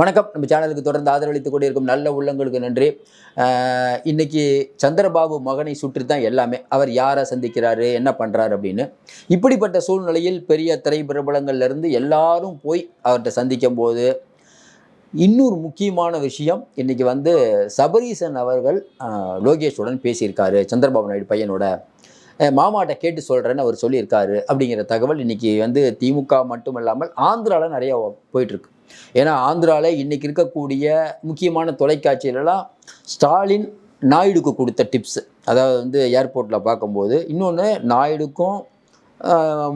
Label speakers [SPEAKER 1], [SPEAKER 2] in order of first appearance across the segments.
[SPEAKER 1] வணக்கம். நம்ம சேனலுக்கு தொடர்ந்து ஆதரவளித்துக் கொண்டிருக்கும் நல்ல உள்ளங்களுக்கு நன்றி. ஆஹ் இன்னைக்கு சந்திரபாபு மகனை சுற்றி தான் எல்லாமே. அவர் யாரை சந்திக்கிறாரு என்ன பண்ணுறாரு அப்படின்னு. இப்படிப்பட்ட சூழ்நிலையில் பெரிய திரைப்பிரபலங்கள்ல இருந்து எல்லாரும் போய் அவர்கிட்ட சந்திக்கும் போது இன்னொரு முக்கியமான விஷயம் இன்னைக்கு வந்து சபரீசன் அவர்கள் லோகேஷுடன் பேசியிருக்காரு. சந்திரபாபு நாயுடு பையனோட மாமாட்ட கேட்டு சொல்கிறேன்னு அவர் சொல்லியிருக்காரு. அப்படிங்கிற தகவல் இன்றைக்கி வந்து திமுக மட்டும் இல்லாமல் ஆந்திராவில் நிறைய போயிட்டுருக்கு ஏன்னா ஆந்திராவில் இன்றைக்கி இருக்கக்கூடிய முக்கியமான தொலைக்காட்சியிலலாம் ஸ்டாலின் நாயுடுக்கு கொடுத்த டிப்ஸ் அதாவது வந்து ஏர்போர்ட்டில் பார்க்கும்போது இன்னொன்று நாயுடுக்கும்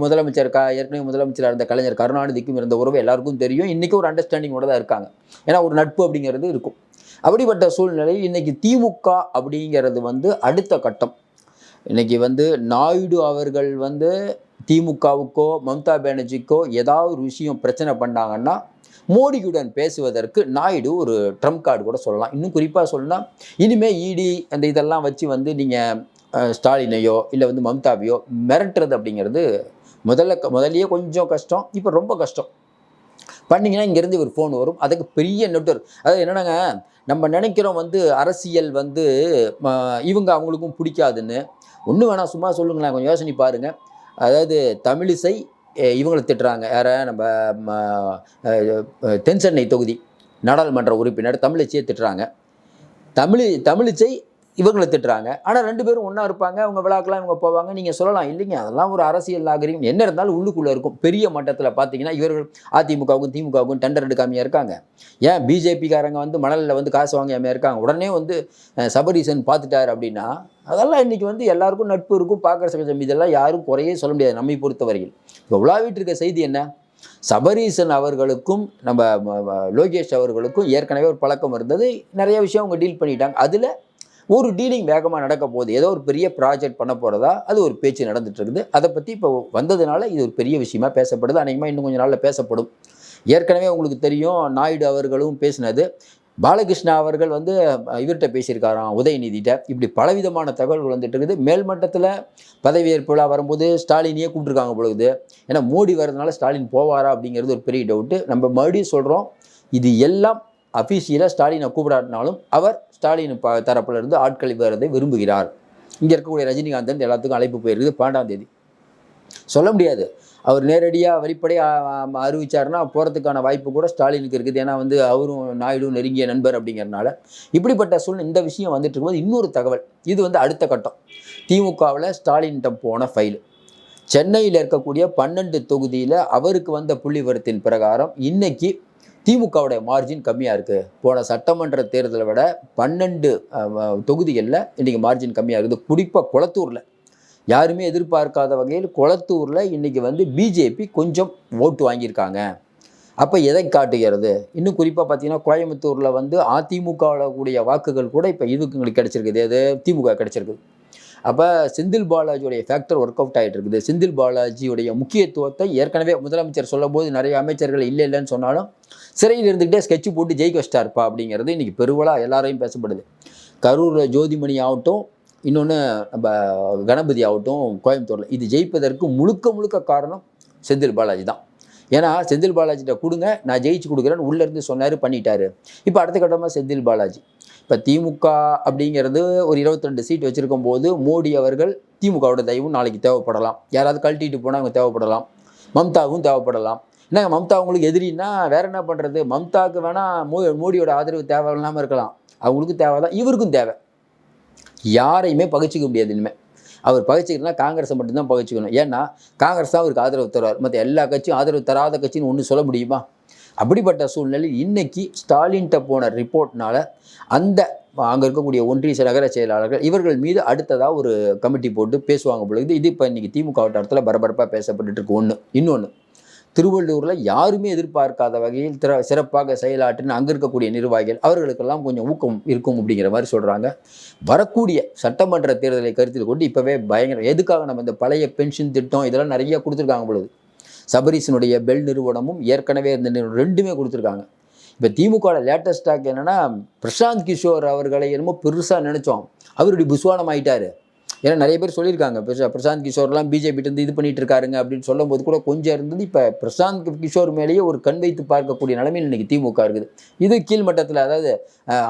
[SPEAKER 1] முதலமைச்சர் க ஏற்கனவே முதலமைச்சராக இருந்த கலைஞர் கருணாநிதிக்கும் இருந்த உறவு எல்லாருக்கும் தெரியும். இன்றைக்கும் ஒரு அண்டர்ஸ்டாண்டிங்கோட தான் இருக்காங்க. ஏன்னா ஒரு நட்பு அப்படிங்கிறது இருக்கும். அப்படிப்பட்ட சூழ்நிலையில் இன்றைக்கி திமுக அப்படிங்கிறது வந்து அடுத்த கட்டம். இன்னைக்கு வந்து நாயுடு அவர்கள் வந்து திமுகவுக்கோ மம்தா பானர்ஜிக்கோ ஏதாவது ஒரு விஷயம் பிரச்சனை பண்ணாங்கன்னா மோடியுடன் பேசுவதற்கு நாயுடு ஒரு ட்ரம்ப் கார்டு கூட சொல்லலாம். இன்னும் குறிப்பாக சொல்லலாம் இனிமேல் இடி அந்த இதெல்லாம் வச்சு வந்து நீங்கள் ஸ்டாலினையோ இல்லை வந்து மம்தாவையோ மிரட்டுறது அப்படிங்கிறது முதல்ல முதல்லையே கொஞ்சம் கஷ்டம் இப்போ ரொம்ப கஷ்டம். பண்ணிங்கன்னா இங்கேருந்து ஒரு ஃபோன் வரும். அதுக்கு பெரிய நெட்வொர்க் அதாவது என்னென்னங்க நம்ம நினைக்கிறோம் வந்து அரசியல் வந்து இவங்க அவங்களுக்கும் பிடிக்காதுன்னு. ஒன்று வேணாம் சும்மா சொல்லுங்களேன் கொஞ்சம் யோசனை பாருங்கள் அதாவது தமிழிசை இவங்களை திட்டுறாங்க. யார? நம்ம தென் சென்னை தென்சென்னை தொகுதி நாடாளுமன்ற உறுப்பினர் தமிழிச்சையை திட்டுறாங்க. தமிழ் தமிழிச்சை இவங்களை திட்டுறாங்க. ஆனால் ரெண்டு பேரும் ஒன்றா இருப்பாங்க. அவங்க விழாக்கெல்லாம் இவங்க போவாங்க. நீங்கள் சொல்லலாம் இல்லைங்க. அதெல்லாம் ஒரு அரசியல் நாகரிகம். என்ன இருந்தாலும் உள்ளுக்குள்ளே இருக்கும். பெரிய மட்டத்தில் பார்த்தீங்கன்னா இவர்கள் அதிமுகவுக்கும் திமுகவுக்கும் டெண்டர் எடுக்காமையாக இருக்காங்க. ஏன்? பிஜேபிக்காரங்க வந்து மணலில் வந்து காசு வாங்காமையாக இருக்காங்க. உடனே வந்து சபரீசன் பார்த்துட்டார் அப்படின்னா அதெல்லாம் இன்னைக்கு வந்து எல்லாருக்கும் நட்பு இருக்கும். பார்க்குற சகஜம். இதெல்லாம் யாரும் குறையே சொல்ல முடியாது நம்மை பொறுத்தவரையில். இப்போ உலாவிட்டு இருக்க செய்தி என்ன? சபரீசன் அவர்களுக்கும் நம்ம லோகேஷ் அவர்களுக்கும் ஏற்கனவே ஒரு பழக்கம் இருந்தது. நிறைய விஷயம் அவங்க டீல் பண்ணிட்டாங்க. அதில் ஒரு டீலிங் வேகமாக நடக்க போகுது. ஏதோ ஒரு பெரிய ப்ராஜெக்ட் பண்ண போகிறதா அது ஒரு பேச்சு நடந்துட்டு இருக்குது அதை பற்றி இப்போ வந்ததுனால இது ஒரு பெரிய விஷயமா பேசப்படுது. அநேகமாக இன்னும் கொஞ்சம் நாளில் பேசப்படும். ஏற்கனவே உங்களுக்கு தெரியும் நாயுடு அவர்களும் பேசினது. பாலகிருஷ்ணா அவர்கள் வந்து இவர்கிட்ட பேசியிருக்காராம் உதயநிதிட்ட இப்படி பலவிதமான தகவல்கள் வந்துட்டு இருக்குது மேல்மட்டத்தில் பதவியேற்பு விழா வரும்போது ஸ்டாலினையே கூப்பிட்டுருக்காங்க பொழுது ஏன்னா மோடி வர்றதுனால ஸ்டாலின் போவாரா அப்படிங்கிறது ஒரு பெரிய டவுட்டு நம்ம மறுபடியும் சொல்கிறோம் இது எல்லாம் அஃபீஷியலாக ஸ்டாலினை கூப்பிடாட்டினாலும் அவர் ஸ்டாலின் ப தரப்பிலிருந்து ஆட்களை ஆட்கள் வரதை விரும்புகிறார். இங்கே இருக்கக்கூடிய ரஜினிகாந்தன் எல்லாத்துக்கும் அழைப்பு போயிருக்குது பன்னெண்டாம் தேதி. சொல்ல முடியாது. அவர் நேரடியாக வெளிப்படையாக அறிவிச்சாருன்னா போகிறதுக்கான வாய்ப்பு கூட ஸ்டாலினுக்கு இருக்குது. ஏன்னா வந்து அவரும் நாயுடும் நெருங்கிய நண்பர் அப்படிங்கிறனால இப்படிப்பட்ட சூழ்நிலை இந்த விஷயம் வந்துட்டு இருக்கும்போது இன்னொரு தகவல். இது வந்து அடுத்த கட்டம். திமுகவில் ஸ்டாலின்கிட்ட போன ஃபைல். சென்னையில் இருக்கக்கூடிய பன்னெண்டு தொகுதியில் அவருக்கு வந்த புள்ளிவரத்தின் பிரகாரம் இன்னைக்கு திமுகவுடைய மார்ஜின் கம்மியாக இருக்குது போன சட்டமன்ற தேர்தலை விட பன்னெண்டு தொகுதிகளில் இன்றைக்கி மார்ஜின் கம்மியாக இருக்குது. குறிப்பாக குளத்தூரில். யாருமே எதிர்பார்க்காத வகையில் குளத்தூரில் இன்றைக்கி வந்து பிஜேபி கொஞ்சம் ஓட்டு வாங்கியிருக்காங்க. அப்போ எதை காட்டுகிறது? இன்னும் குறிப்பாக பார்த்தீங்கன்னா கோயம்புத்தூரில் வந்து அதிமுகவில் கூடிய வாக்குகள் கூட இப்போ இதுக்கு எங்களுக்கு கிடச்சிருக்குது. எது? திமுக கிடச்சிருக்குது. அப்போ செந்தில் பாலாஜியுடைய ஃபேக்டர் ஒர்க் அவுட் ஆகிட்டு இருக்குது. செந்தில் பாலாஜியுடைய முக்கியத்துவத்தை ஏற்கனவே முதலமைச்சர் சொல்லும்போது நிறைய அமைச்சர்கள் இல்லை இல்லைன்னு சொன்னாலும் சிறையில் இருந்துக்கிட்டே ஸ்கெட்ச் போட்டு ஜெயிக்க வச்சிட்டாருப்பா அப்படிங்கிறது இன்றைக்கி பெருவலாக எல்லாரையும் பேசப்படுது. கரூரில் ஜோதிமணி ஆகட்டும் இன்னொன்று நம்ம கணபதி ஆகட்டும் கோயம்புத்தூரில். இது ஜெயிப்பதற்கு முழுக்க முழுக்க காரணம் செந்தில் பாலாஜி தான். ஏன்னா செந்தில் பாலாஜிட்ட கொடுங்க நான் ஜெயிச்சு கொடுக்குறேன்னு உள்ளேருந்து சொன்னார் பண்ணிட்டாரு. இப்போ அடுத்த கட்டமாக செந்தில் பாலாஜி. இப்போ திமுக அப்படிங்கிறது ஒரு 22 சீட் வச்சுருக்கும் போது மோடி அவர்கள் திமுகவோட தயவும் நாளைக்கு தேவைப்படலாம். யாராவது கழட்டிட்டு போனால் அவங்க தேவைப்படலாம். மம்தாவும் தேவைப்படலாம். என்னங்க மம்தா அவங்களுக்கு எதிரின்னா வேற என்ன பண்ணுறது மம்தாவுக்கு வேணால் மோ மோடியோட ஆதரவு தேவை இல்லாமல் இருக்கலாம். அவங்களுக்கு தேவை தான் இவருக்கும் தேவை. யாரையுமே பகிச்சிக்க முடியாது இனிமேல் அவர் பகிச்சிக்கிறதுனா காங்கிரஸை மட்டும்தான் பகிச்சிக்கணும். ஏன்னா காங்கிரஸ் தான் அவருக்கு ஆதரவு தருவார். மற்ற எல்லா கட்சியும் ஆதரவு தராத கட்சின்னு ஒன்று சொல்ல முடியுமா? அப்படிப்பட்ட சூழ்நிலையில் இன்னைக்கு ஸ்டாலின்கிட்ட போன ரிப்போர்ட்னால அந்த அங்கே இருக்கக்கூடிய ஒன்றிய நகர செயலாளர்கள் இவர்கள் மீது அடுத்ததாக ஒரு கமிட்டி போட்டு பேசுவாங்க பொழுது இது இப்போ இன்னைக்கு திமுக வட்டாரத்தில் பரபரப்பாக பேசப்பட்டுட்டு இருக்கு ஒன்று இன்னொன்று திருவள்ளூரில் யாருமே எதிர்பார்க்காத வகையில் திற சிறப்பாக செயலாற்றின அங்கே இருக்கக்கூடிய நிர்வாகிகள் அவர்களுக்கெல்லாம் கொஞ்சம் ஊக்கம் இருக்கும் அப்படிங்கிற மாதிரி சொல்கிறாங்க வரக்கூடிய சட்டமன்ற தேர்தலை கருத்தில் கொண்டு இப்போவே பயங்கரம் எதுக்காக நம்ம இந்த பழைய பென்ஷன் திட்டம் இதெல்லாம் நிறைய கொடுத்துருக்காங்க பொழுது? சபரீசனுடைய பெல் நிறுவனமும் ஏற்கனவே இந்த நிறுவனம் ரெண்டுமே கொடுத்துருக்காங்க. இப்போ திமுகவோட லேட்டஸ்டாக் என்னென்னா பிரசாந்த் கிஷோர் அவர்களை என்னமோ பெருசாக நினச்சோம். அவருடைய புஸ்வானம் ஆகிட்டார் ஏன்னா நிறைய பேர் சொல்லியிருக்காங்க பிரசாந்த் கிஷோர்லாம் பிஜேபிட்டு இது பண்ணிட்டு இருக்காருங்க அப்படின்னு சொல்லும்போது கூட கொஞ்சம் இருந்தது. இப்போ பிரசாந்த் கிஷோர் மேலேயே ஒரு கண் வைத்து பார்க்கக்கூடிய நிலைமையில் இன்னைக்கு திமுக இருக்குது. இது கீழ்மட்டத்தில் அதாவது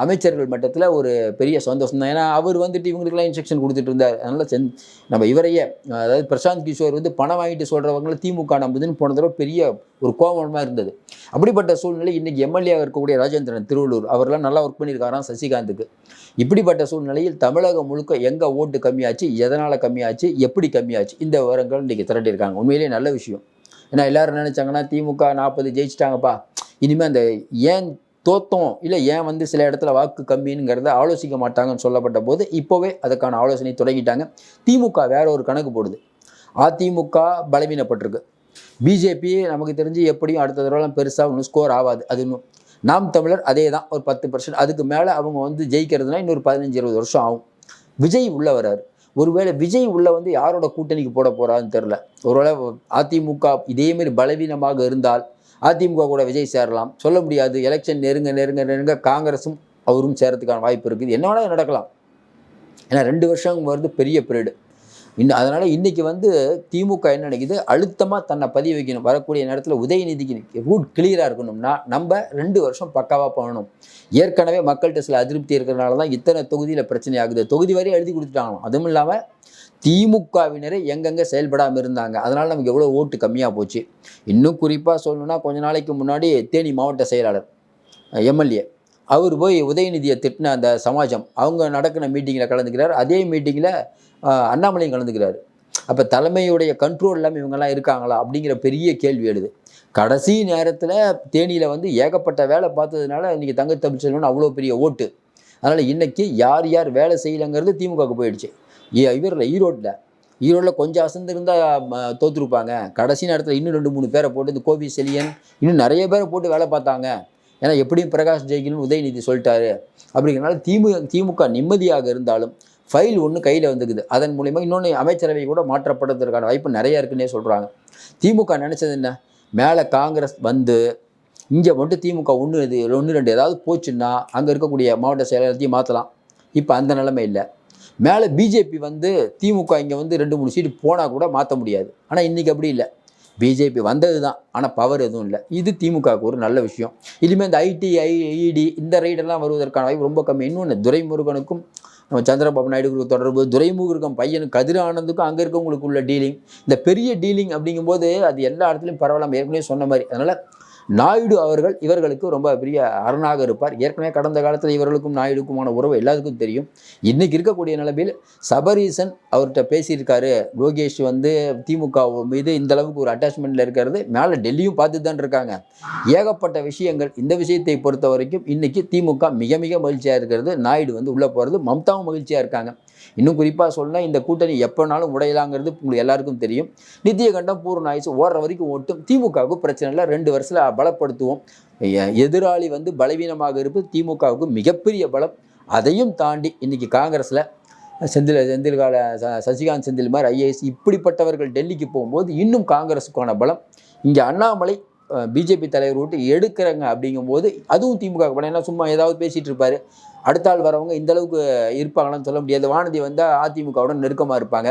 [SPEAKER 1] அமைச்சர்கள் மட்டத்தில் ஒரு பெரிய சந்தோஷம் தான். ஏன்னா அவர் வந்துட்டு இவங்களுக்குலாம் இன்ஸ்ட்ரக்ஷன் கொடுத்துட்டு இருந்தார். அதனால சென் நம்ம இவரையே அதாவது பிரசாந்த் கிஷோர் வந்து பணம் வாங்கிட்டு சொல்கிறவங்கள திமுக நம்புதுன்னு போன தடவை பெரிய ஒரு கோபமாக இருந்தது. அப்படிப்பட்ட சூழ்நிலை இன்னைக்கு எம்எல்ஏ இருக்கக்கூடிய ராஜேந்திரன் திருவள்ளூர் அவர்லாம் நல்லா ஒர்க் பண்ணியிருக்காராம் சசிகாந்துக்கு. இப்படிப்பட்ட சூழ்நிலையில் தமிழகம் முழுக்க எங்கே ஓட்டு கம்மியாச்சு? எதனால் கம்மியாச்சு எப்படி கம்மியாச்சு இந்த விவரங்கள் இன்றைக்கி திரட்டியிருக்காங்க. உண்மையிலேயே நல்ல விஷயம். ஏன்னா எல்லோரும் நினச்சாங்கன்னா திமுக நாற்பது ஜெயிச்சிட்டாங்கப்பா. இனிமேல் அந்த ஏன் தோத்தோம் இல்லை ஏன் வந்து சில இடத்துல வாக்கு கம்மிங்கிறத ஆலோசிக்க மாட்டாங்கன்னு சொல்லப்பட்ட போது இப்போவே அதுக்கான ஆலோசனை தொடங்கிட்டாங்க. திமுக வேற ஒரு கணக்கு போடுது. அதிமுக பலவீனப்பட்டிருக்கு. பிஜேபி நமக்கு தெரிஞ்சு எப்படியும் அடுத்த தடவைலாம் பெருசாக ஒன்றும் ஸ்கோர் ஆகாது. அது இன்னும் நாம் தமிழர் அதே தான் ஒரு பத்து பர்சன்ட் அதுக்கு மேலே அவங்க வந்து ஜெயிக்கிறதுனா இன்னொரு பதினஞ்சு இருபது வருஷம் ஆகும். விஜய் உள்ள வராரு ஒருவேளை விஜய் உள்ள வந்து யாரோட கூட்டணிக்கு போட போறான்னு தெரில ஒருவேளை அதிமுக இதேமாரி பலவீனமாக இருந்தால் அதிமுக கூட விஜய் சேரலாம். சொல்ல முடியாது. எலெக்ஷன் நெருங்க நெருங்க நெருங்க காங்கிரஸும் அவரும் சேரத்துக்கான வாய்ப்பு இருக்குது. என்ன வேணாலும் நடக்கலாம். ஏன்னா ரெண்டு வருஷம் வருது பெரிய பீரியடு இன்னும் அதனால் இன்றைக்கி வந்து திமுக என்ன நினைக்குது? அழுத்தமாக தன்னை பதிய வைக்கணும். வரக்கூடிய நேரத்தில் உதயநிதிக்கு ரூட் கிளியராக இருக்கணும்னா நம்ம ரெண்டு வருஷம் பக்காவாக பண்ணணும். ஏற்கனவே மக்கள்கிட்ட சில அதிருப்தி இருக்கிறனால தான் இத்தனை தொகுதியில் பிரச்சனை ஆகுது. தொகுதி வரையும் எழுதி கொடுத்துட்டாங்களாம். அதுவும் இல்லாமல் திமுகவினரே எங்கெங்கே செயல்படாமல் இருந்தாங்க. அதனால் நமக்கு எவ்வளோ ஓட்டு கம்மியாக போச்சு. இன்னும் குறிப்பாக சொல்லணும்னா கொஞ்ச நாளைக்கு முன்னாடி தேனி மாவட்ட செயலாளர் எம்எல்ஏ அவர் போய் உதயநிதியை திட்டின அந்த சமாஜம் அவங்க நடக்கிற மீட்டிங்கில் கலந்துக்கிறார். அதே மீட்டிங்கில் அண்ணாமலையும் கலந்துக்கிறார். அப்போ தலைமையுடைய கண்ட்ரோல் இல்லாமல் இவங்கெல்லாம் இருக்காங்களா அப்படிங்கிற பெரிய கேள்வி எழுது. கடைசி நேரத்தில் தேனியில் வந்து ஏகப்பட்ட வேலை பார்த்ததுனால இன்றைக்கி தங்க தமிழ்ச்செல்வன் அவ்வளோ பெரிய ஓட்டு. அதனால் இன்றைக்கி யார் யார் வேலை செய்யலைங்கிறது திமுகவுக்கு போயிடுச்சு. இவரில் ஈரோட்டில் ஈரோட்டில் கொஞ்சம் அசந்திருந்தால் தோற்றுருப்பாங்க கடைசி நேரத்தில் இன்னும் ரெண்டு மூணு பேரை போட்டு இந்த கோபி செலியன். இன்னும் நிறைய பேரை போட்டு வேலை பார்த்தாங்க. ஏன்னா எப்படியும் பிரகாஷ் ஜெயிக்கணும்னு உதயநிதி சொல்லிட்டாரு? அப்படிங்கிறனால திமுக திமுக நிம்மதியாக இருந்தாலும் ஃபைல் ஒன்று கையில் வந்துக்குது. அதன் மூலிமா இன்னொன்று அமைச்சரவை கூட மாற்றப்படுறதுக்கான வாய்ப்பு நிறையா இருக்குன்னே சொல்கிறாங்க திமுக நினச்சது என்ன? மேலே காங்கிரஸ் வந்து இங்கே மட்டும் திமுக ஒன்று இது ஒன்று ரெண்டு ஏதாவது போச்சுன்னா அங்கே இருக்கக்கூடிய மாவட்ட செயலாளத்தையும் மாற்றலாம் இப்போ அந்த நிலைமை இல்லை. மேலே பிஜேபி வந்து திமுக இங்கே வந்து ரெண்டு மூணு சீட்டு போனால் கூட மாற்ற முடியாது. ஆனால் இன்றைக்கி அப்படி இல்லை. பிஜேபி வந்தது தான் ஆனால் பவர் எதுவும் இல்லை. இது திமுகவுக்கு ஒரு நல்ல விஷயம். இனிமேல் இந்த ஐடி ஐஇடி இந்த ரைடெல்லாம் வருவதற்கான வாய்ப்பு ரொம்ப கம்மி. இன்னொன்று துரைமுருகனுக்கும் நம்ம சந்திரபாபு நாயுடுக்கு தொடர்பு துரைமுருகன் பையனுக்கு கதிர் ஆனந்துக்கும் அங்கே இருக்கவங்களுக்கு உள்ள டீலிங் இந்த பெரிய டீலிங் அப்படிங்கும்போது அது எல்லா இடத்துலையும் பரவலாம் ஏற்கனவே சொன்ன மாதிரி. அதனால் நாயுடு அவர்கள் இவர்களுக்கு ரொம்ப பெரிய அரணாக இருப்பார். ஏற்கனவே கடந்த காலத்தில் இவர்களுக்கும் நாயுடுக்குமான உறவு எல்லாத்துக்கும் தெரியும். இன்றைக்கி இருக்கக்கூடிய நிலைமையில் சபரீசன் அவர்கிட்ட பேசியிருக்காரு. லோகேஷ் வந்து திமுக மீது இந்த அளவுக்கு ஒரு அட்டாச்மெண்ட்டில் இருக்கிறது. மேலே டெல்லியும் பார்த்து தான் இருக்காங்க. ஏகப்பட்ட விஷயங்கள் இந்த விஷயத்தை பொறுத்த வரைக்கும் இன்னைக்கு திமுக மிக மிக மகிழ்ச்சியாக இருக்கிறது. நாயுடு வந்து உள்ளே போகிறது மம்தாவும் மகிழ்ச்சியாக இருக்காங்க. இன்னும் குறிப்பாக சொன்னால் இந்த கூட்டணி எப்போனாலும் உடையலாங்கிறது உங்களுக்கு எல்லாருக்கும் தெரியும். நித்திய கண்டம் பூர்ண ஆயிடுச்சு ஓடுற வரைக்கும் ஓட்டும். திமுகவுக்கு பிரச்சனை இல்லை. ரெண்டு வருஷத்தில் பலப்படுத்துவோம். எதிராளி வந்து பலவீனமாக இருப்பது திமுகவுக்கு மிகப்பெரிய பலம். அதையும் தாண்டி இன்னைக்கு காங்கிரஸில் செந்தில் செந்தில் கால சசிகாந்த் செந்தில் மாதிரி ஐஏஎஸ் இப்படிப்பட்டவர்கள் டெல்லிக்கு போகும்போது இன்னும் காங்கிரஸுக்கான பலம். இங்கே அண்ணாமலை பிஜேபி தலைவர் விட்டு எடுக்கிறாங்க அப்படிங்கும்போது அதுவும் திமுக பலம் ஏன்னா சும்மா ஏதாவது பேசிகிட்டு இருப்பாரு. அடுத்த ஆள் வரவங்க இந்த அளவுக்கு இருப்பாங்களான்னு சொல்ல முடியாது. வானதி வந்தால் அதிமுகவுடன் நெருக்கமாக இருப்பாங்க.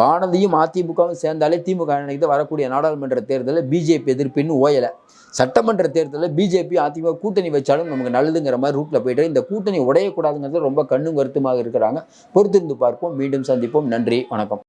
[SPEAKER 1] வானதியும் அதிமுகவும் சேர்ந்தாலே திமுக நினைக்கிறது வரக்கூடிய நாடாளுமன்ற தேர்தலில் பிஜேபி எதிர்ப்புன்னு ஓயலை. சட்டமன்ற தேர்தலில் பிஜேபி அதிமுக கூட்டணி வச்சாலும் நமக்கு நல்லதுங்கிற மாதிரி ரூட்டில் போயிட்டு இந்த கூட்டணி உடையக்கூடாதுங்கிறது ரொம்ப கண்ணும் கருத்துமாக இருக்கிறாங்க. பொறுத்திருந்து பார்ப்போம். மீண்டும் சந்திப்போம். நன்றி. வணக்கம்.